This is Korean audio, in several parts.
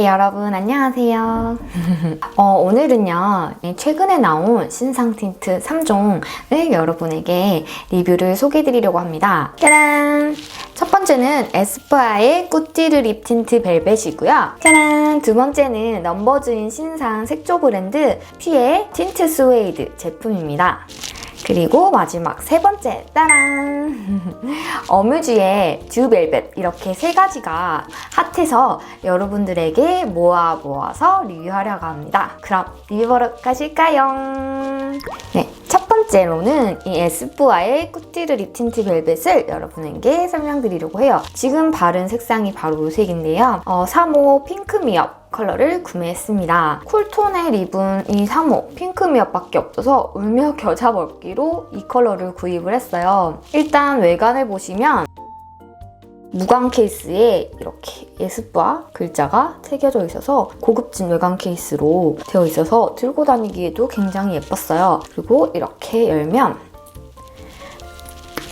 네, 여러분 안녕하세요. 어, 오늘은요, 최근에 나온 신상 틴트 3종을 여러분에게 리뷰를 소개해 드리려고 합니다. 짜란! 첫 번째는 에스쁘아의 꾸띠르 립 틴트 벨벳이고요. 짜란! 두 번째는 넘버즈인 신상 색조 브랜드 피의 틴트 스웨이드 제품입니다. 그리고 마지막 세 번째, 따란! 어뮤즈의 듀벨벳 이렇게 세 가지가 핫해서 여러분들에게 모아 모아서 리뷰하려고 합니다. 그럼 리뷰하러 가실까요? 네, 첫 번째로는 이 에스쁘아의 꾸띠르 립 틴트 벨벳을 여러분에게 설명드리려고 해요. 지금 바른 색상이 바로 이 색인데요. 어, 3호 핑크 미업 컬러를 구매했습니다. 쿨톤의 립은 이 3호 핑크 미업밖에 없어서 울며 겨자 먹기로 이 컬러를 구입을 했어요. 일단 외관을 보시면 무광 케이스에 이렇게 에스쁘아 글자가 새겨져 있어서 고급진 외관 케이스로 되어 있어서 들고 다니기에도 굉장히 예뻤어요. 그리고 이렇게 열면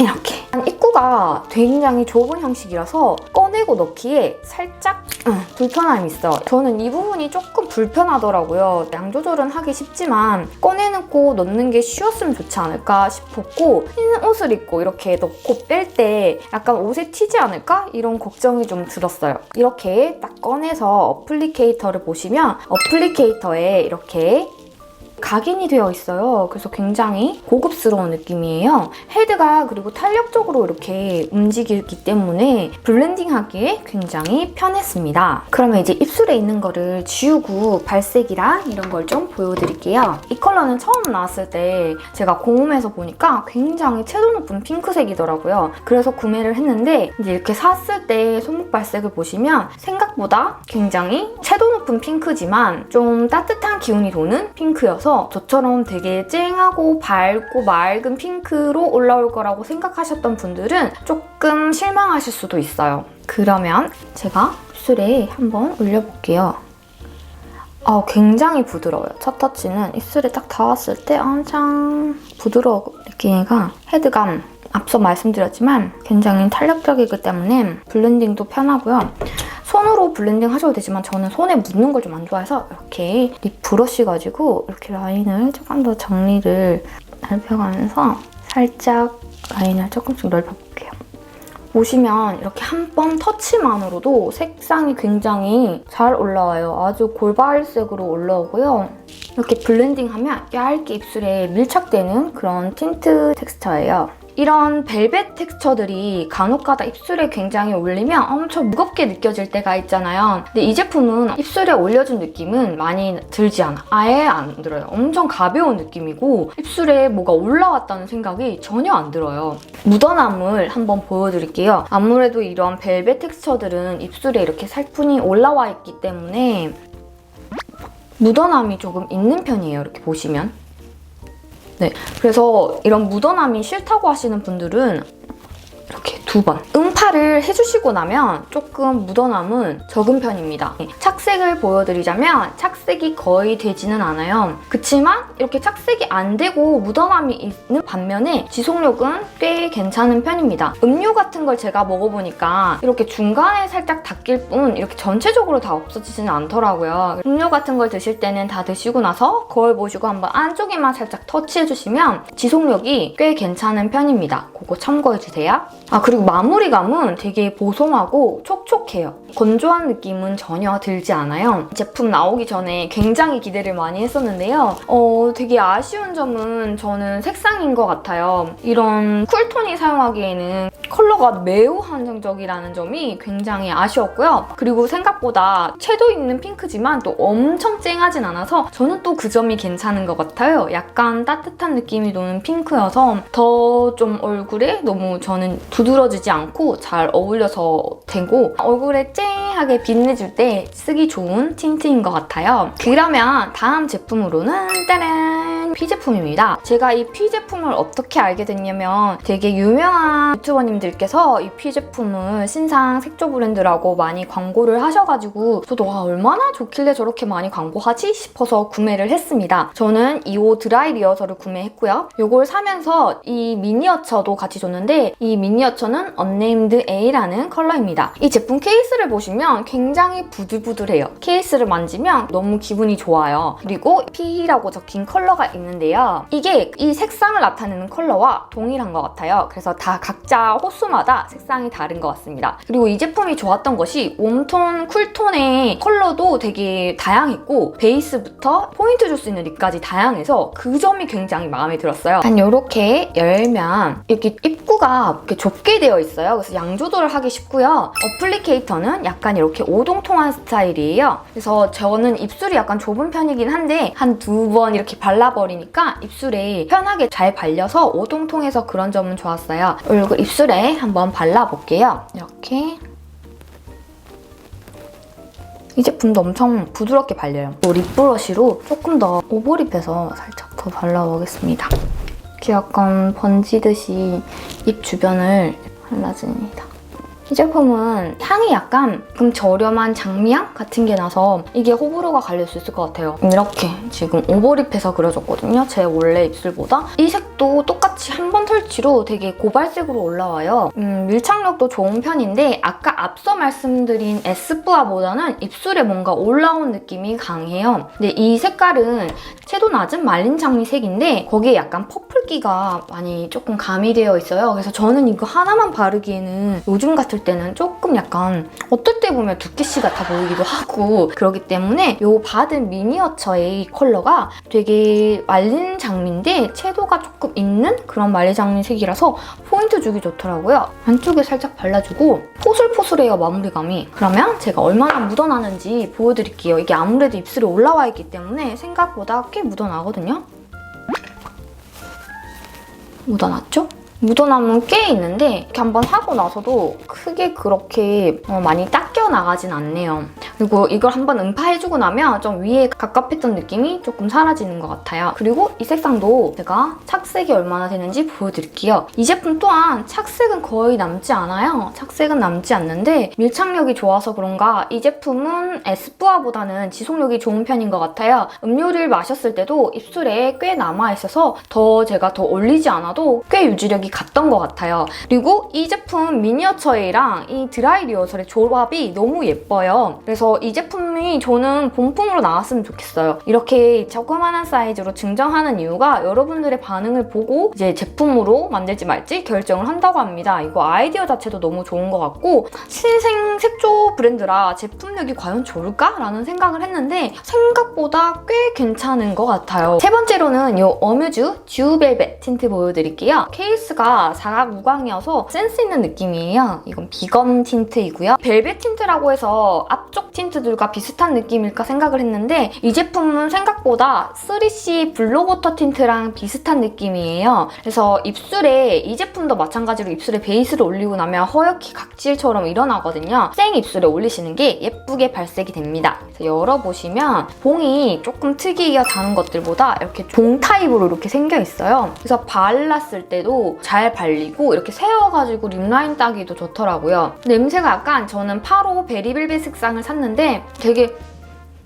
이렇게 입구가 굉장히 좁은 형식이라서 꺼내고 넣기에 살짝 음, 불편함이 있어. 저는 이 부분이 조금 불편하더라고요. 양 조절은 하기 쉽지만 꺼내놓고 넣는 게 쉬웠으면 좋지 않을까 싶었고 흰 옷을 입고 이렇게 넣고 뺄 때 약간 옷에 튀지 않을까? 이런 걱정이 좀 들었어요. 이렇게 딱 꺼내서 어플리케이터를 보시면 어플리케이터에 이렇게 각인이 되어 있어요. 그래서 굉장히 고급스러운 느낌이에요. 헤드가 그리고 탄력적으로 이렇게 움직이기 때문에 블렌딩하기에 굉장히 편했습니다. 그러면 이제 입술에 있는 거를 지우고 발색이랑 이런 걸 좀 보여드릴게요. 이 컬러는 처음 나왔을 때 제가 공홈에서 보니까 굉장히 채도 높은 핑크색이더라고요. 그래서 구매를 했는데 이제 이렇게 샀을 때 손목 발색을 보시면 생각보다 굉장히 채도 높은 핑크지만 좀 따뜻한 기운이 도는 핑크여서 저처럼 되게 쨍하고 밝고 맑은 핑크로 올라올 거라고 생각하셨던 분들은 조금 실망하실 수도 있어요. 그러면 제가 입술에 한번 올려볼게요. 어, 굉장히 부드러워요. 첫 터치는 입술에 딱 닿았을 때 엄청 부드러운 느낌이가 헤드감 앞서 말씀드렸지만 굉장히 탄력적이기 때문에 블렌딩도 편하고요. 손으로 블렌딩 하셔도 되지만 저는 손에 묻는 걸 좀 안 좋아해서 이렇게 립 브러쉬 가지고 이렇게 라인을 조금 더 정리를 넓혀가면서 살짝 라인을 조금씩 넓혀볼게요. 보시면 이렇게 한 번 터치만으로도 색상이 굉장히 잘 올라와요. 아주 골발색으로 올라오고요. 이렇게 블렌딩하면 얇게 입술에 밀착되는 그런 틴트 텍스처예요. 이런 벨벳 텍스처들이 간혹가다 입술에 굉장히 올리면 엄청 무겁게 느껴질 때가 있잖아요. 근데 이 제품은 입술에 올려준 느낌은 많이 들지 않아. 아예 안 들어요. 엄청 가벼운 느낌이고 입술에 뭐가 올라왔다는 생각이 전혀 안 들어요. 묻어남을 한번 보여드릴게요. 아무래도 이런 벨벳 텍스처들은 입술에 이렇게 살뿐이 올라와 있기 때문에 묻어남이 조금 있는 편이에요. 이렇게 보시면. 네, 그래서 이런 묻어남이 싫다고 하시는 분들은 두 번. 음파를 해주시고 나면 조금 묻어남은 적은 편입니다. 착색을 보여드리자면 착색이 거의 되지는 않아요. 그치만 이렇게 착색이 안 되고 묻어남이 있는 반면에 지속력은 꽤 괜찮은 편입니다. 음료 같은 걸 제가 먹어보니까 이렇게 중간에 살짝 닦일 뿐 이렇게 전체적으로 다 없어지지는 않더라고요. 음료 같은 걸 드실 때는 다 드시고 나서 거울 보시고 한번 안쪽에만 살짝 터치해주시면 지속력이 꽤 괜찮은 편입니다. 그거 참고해주세요. 아 그리고 마무리감은 되게 보송하고 촉촉해요. 건조한 느낌은 전혀 들지 않아요. 제품 나오기 전에 굉장히 기대를 많이 했었는데요. 어, 되게 아쉬운 점은 저는 색상인 것 같아요. 이런 쿨톤이 사용하기에는 컬러가 매우 한정적이라는 점이 굉장히 아쉬웠고요. 그리고 생각보다 채도 있는 핑크지만 또 엄청 쨍하진 않아서 저는 또 그 점이 괜찮은 것 같아요. 약간 따뜻한 느낌이 도는 핑크여서 더 좀 얼굴에 너무 저는 두드러 지지 않고 잘 어울려서 되고 얼굴에 쨍하게 빛내줄 때 쓰기 좋은 틴트인 것 같아요. 그러면 다음 제품으로는 따란! 피 제품입니다. 제가 이 피 제품을 어떻게 알게 됐냐면 되게 유명한 유튜버님들께서 이 피 제품을 신상 색조 브랜드라고 많이 광고를 하셔가지고 저도 와 얼마나 좋길래 저렇게 많이 광고하지 싶어서 구매를 했습니다. 저는 2호 드라이 리어서를 구매했고요. 이걸 사면서 이 미니어처도 같이 줬는데 이 미니어처는 언네임드 A라는 컬러입니다. 이 제품 케이스를 보시면 굉장히 부들부들해요. 케이스를 만지면 너무 기분이 좋아요. 그리고 P라고 적힌 컬러가 있는 데요. 이게 이 색상을 나타내는 컬러와 동일한 것 같아요. 그래서 다 각자 호수마다 색상이 다른 것 같습니다. 그리고 이 제품이 좋았던 것이 웜톤, 쿨톤의 컬러도 되게 다양했고 베이스부터 포인트 줄 수 있는 립까지 다양해서 그 점이 굉장히 마음에 들었어요. 단 이렇게 열면 이렇게 입구가 이렇게 좁게 되어 있어요. 그래서 양 조절을 하기 쉽고요. 어플리케이터는 약간 이렇게 오동통한 스타일이에요. 그래서 저는 입술이 약간 좁은 편이긴 한데 한 두 번 이렇게 발라버 리니까 입술에 편하게 잘 발려서 오동통해서 그런 점은 좋았어요. 얼굴 입술에 한번 발라볼게요. 이렇게 이 제품도 엄청 부드럽게 발려요. 또 립브러쉬로 조금 더 오버립해서 살짝 더 발라보겠습니다. 이렇게 약간 번지듯이 입 주변을 발라줍니다. 이 제품은 향이 약간 좀 저렴한 장미향 같은 게 나서 이게 호불호가 갈릴 수 있을 것 같아요. 이렇게 지금 오버립해서 그려줬거든요. 제 원래 입술보다. 이 색도 똑같이 한번 털치로 되게 고발색으로 올라와요. 음, 밀착력도 좋은 편인데 아까 앞서 말씀드린 에스쁘아보다는 입술에 뭔가 올라온 느낌이 강해요. 근데 이 색깔은 채도 낮은 말린 장미 색인데 거기에 약간 퍼플 기가 많이 조금 가미되어 있어요. 그래서 저는 이거 하나만 바르기에는 요즘 같을 때는 조금 약간 어떨 때 보면 두께씨 같아 보이기도 하고 그렇기 때문에 이 받은 미니어처의 컬러가 되게 말린 장미인데 채도가 조금 있는 그런 말린 장미 색이라서 포인트 주기 좋더라고요. 안쪽에 살짝 발라주고 포슬포슬해요 마무리감이. 그러면 제가 얼마나 묻어나는지 보여드릴게요. 이게 아무래도 입술에 올라와 있기 때문에 생각보다 꽤 묻어나거든요. 묻어났죠? 묻어남은 꽤 있는데 이렇게 한번 하고 나서도 크게 그렇게 어, 많이 닦여 나가진 않네요. 그리고 이걸 한번 음파해주고 나면 좀 위에 갑갑했던 느낌이 조금 사라지는 것 같아요. 그리고 이 색상도 제가 착색이 얼마나 되는지 보여드릴게요. 이 제품 또한 착색은 거의 남지 않아요. 착색은 남지 않는데 밀착력이 좋아서 그런가 이 제품은 에스쁘아보다는 지속력이 좋은 편인 것 같아요. 음료를 마셨을 때도 입술에 꽤 남아있어서 더 제가 더 올리지 않아도 꽤 유지력이 갔던 것 같아요. 그리고 이 제품 미니어처에이랑 이 드라이 리허설의 조합이 너무 예뻐요. 그래서 이 제품이 저는 본품으로 나왔으면 좋겠어요. 이렇게 조그만한 사이즈로 증정하는 이유가 여러분들의 반응을 보고 이제 제품으로 만들지 말지 결정을 한다고 합니다. 이거 아이디어 자체도 너무 좋은 것 같고 신생 색조 브랜드라 제품력이 과연 좋을까? 라는 생각을 했는데 생각보다 꽤 괜찮은 것 같아요. 세 번째로는 이 어뮤즈 듀벨벳 틴트 보여드릴게요. 케이스 가 사각우광이어서 센스 있는 느낌이에요. 이건 비건 틴트이고요. 벨벳 틴트라고 해서 앞쪽 틴트들과 비슷한 느낌일까 생각을 했는데 이 제품은 생각보다 3C 블루워터 틴트랑 비슷한 느낌이에요. 그래서 입술에 이 제품도 마찬가지로 입술에 베이스를 올리고 나면 허옇게 각질처럼 일어나거든요. 생 입술에 올리시는 게 예쁘게 발색이 됩니다. 열어보시면 봉이 조금 특이하게 다른 것들보다 이렇게 봉 타입으로 이렇게 생겨 있어요. 그래서 발랐을 때도 잘 발리고 이렇게 세워가지고 립라인 따기도 좋더라고요. 냄새가 약간 저는 8호 베리벨벳 색상을 샀는데 되게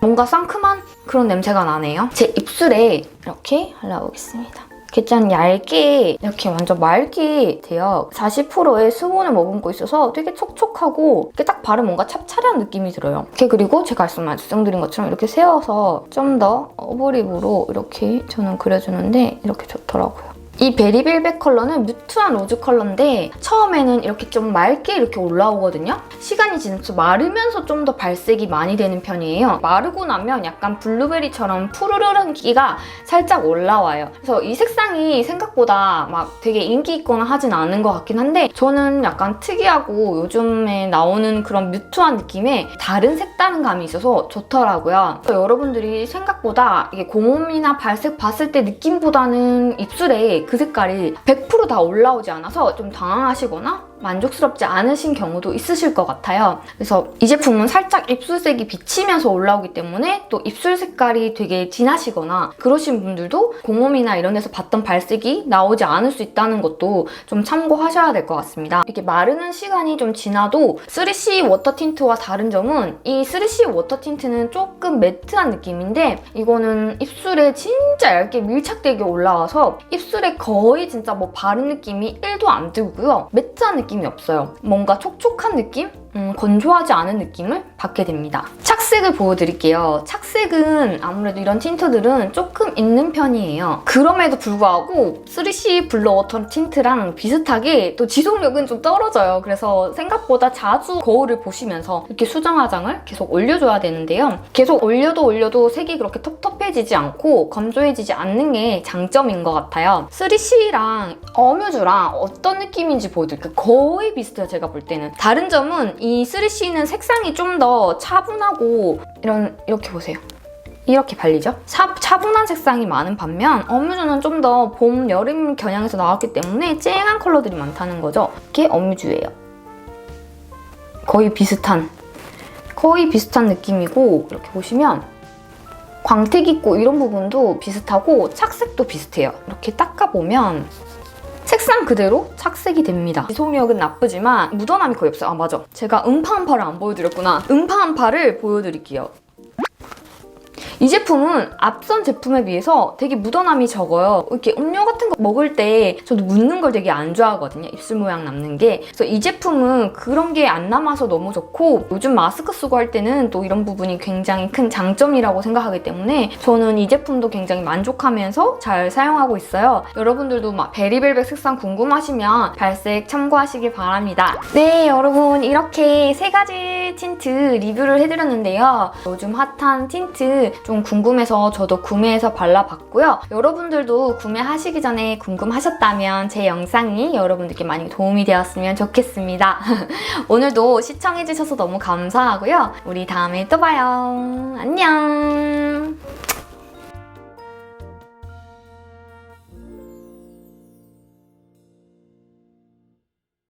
뭔가 상큼한 그런 냄새가 나네요. 제 입술에 이렇게 발라보겠습니다. 짠 얇게 이렇게 완전 맑게 돼요. 40%의 수분을 머금고 있어서 되게 촉촉하고 이렇게 딱 바르면 뭔가 찹찹한 느낌이 들어요. 이렇게 그리고 제가 말씀드린 것처럼 이렇게 세워서 좀더 오버립으로 이렇게 저는 그려주는데 이렇게 좋더라고요. 이 베리벨벳 컬러는 뮤트한 로즈 컬러인데 처음에는 이렇게 좀 맑게 이렇게 올라오거든요. 시간이 지나서 마르면서 좀 더 발색이 많이 되는 편이에요. 마르고 나면 약간 블루베리처럼 푸르르른기가 살짝 올라와요. 그래서 이 색상이 생각보다 막 되게 인기 있거나 하진 않은 것 같긴 한데 저는 약간 특이하고 요즘에 나오는 그런 뮤트한 느낌의 다른 색다른 감이 있어서 좋더라고요. 여러분들이 생각보다 이게 공홈이나 발색 봤을 때 느낌보다는 입술에 그 색깔이 100%다 올라오지 않아서 좀 당황하시거나 만족스럽지 않으신 경우도 있으실 것 같아요. 그래서 이 제품은 살짝 입술색이 비치면서 올라오기 때문에 또 입술 색깔이 되게 진하시거나 그러신 분들도 공홈이나 이런 데서 봤던 발색이 나오지 않을 수 있다는 것도 좀 참고하셔야 될 것 같습니다. 이렇게 마르는 시간이 좀 지나도 3C 워터 틴트와 다른 점은 이 3C 워터 틴트는 조금 매트한 느낌인데 이거는 입술에 진짜 얇게 밀착되게 올라와서 입술에 거의 진짜 뭐 바른 느낌이 1도 안 들고요. 매트한 느낌 느낌이 없어요. 뭔가 촉촉한 느낌? 음, 건조하지 않은 느낌을 받게 됩니다. 착색을 보여드릴게요. 착색은 아무래도 이런 틴트들은 조금 있는 편이에요. 그럼에도 불구하고 3C 블러 워터 틴트랑 비슷하게 또 지속력은 좀 떨어져요. 그래서 생각보다 자주 거울을 보시면서 이렇게 수정 화장을 계속 올려줘야 되는데요. 계속 올려도 올려도 색이 그렇게 텁텁해지지 않고 건조해지지 않는 게 장점인 것 같아요. 3C랑 어뮤즈랑 어떤 느낌인지 보여드릴게요. 거의 비슷해요, 제가 볼 때는. 다른 점은 이 3C는 색상이 좀 더 차분하고 이런 이렇게 보세요. 이렇게 발리죠? 차, 차분한 색상이 많은 반면 어뮤즈는 좀 더 봄, 여름 겨냥해서 나왔기 때문에 쨍한 컬러들이 많다는 거죠. 이게 어뮤즈예요. 거의 비슷한 거의 비슷한 느낌이고 이렇게 보시면 광택 있고 이런 부분도 비슷하고 착색도 비슷해요. 이렇게 닦아보면 색상 그대로 착색이 됩니다. 지속력은 나쁘지만 묻어남이 거의 없어요. 아 맞아. 제가 음파음파를 안 보여드렸구나. 음파음파를 보여드릴게요. 이 제품은 앞선 제품에 비해서 되게 묻어남이 적어요. 이렇게 음료 같은 거 먹을 때 저도 묻는 걸 되게 안 좋아하거든요. 입술 모양 남는 게. 그래서 이 제품은 그런 게 안 남아서 너무 좋고 요즘 마스크 쓰고 할 때는 또 이런 부분이 굉장히 큰 장점이라고 생각하기 때문에 저는 이 제품도 굉장히 만족하면서 잘 사용하고 있어요. 여러분들도 막 베리벨벳 색상 궁금하시면 발색 참고하시길 바랍니다. 네, 여러분 이렇게 세 가지 틴트 리뷰를 해드렸는데요. 요즘 핫한 틴트 좀 궁금해서 저도 구매해서 발라봤고요. 여러분들도 구매하시기 전에 궁금하셨다면 제 영상이 여러분들께 많이 도움이 되었으면 좋겠습니다. 오늘도 시청해주셔서 너무 감사하고요. 우리 다음에 또 봐요. 안녕!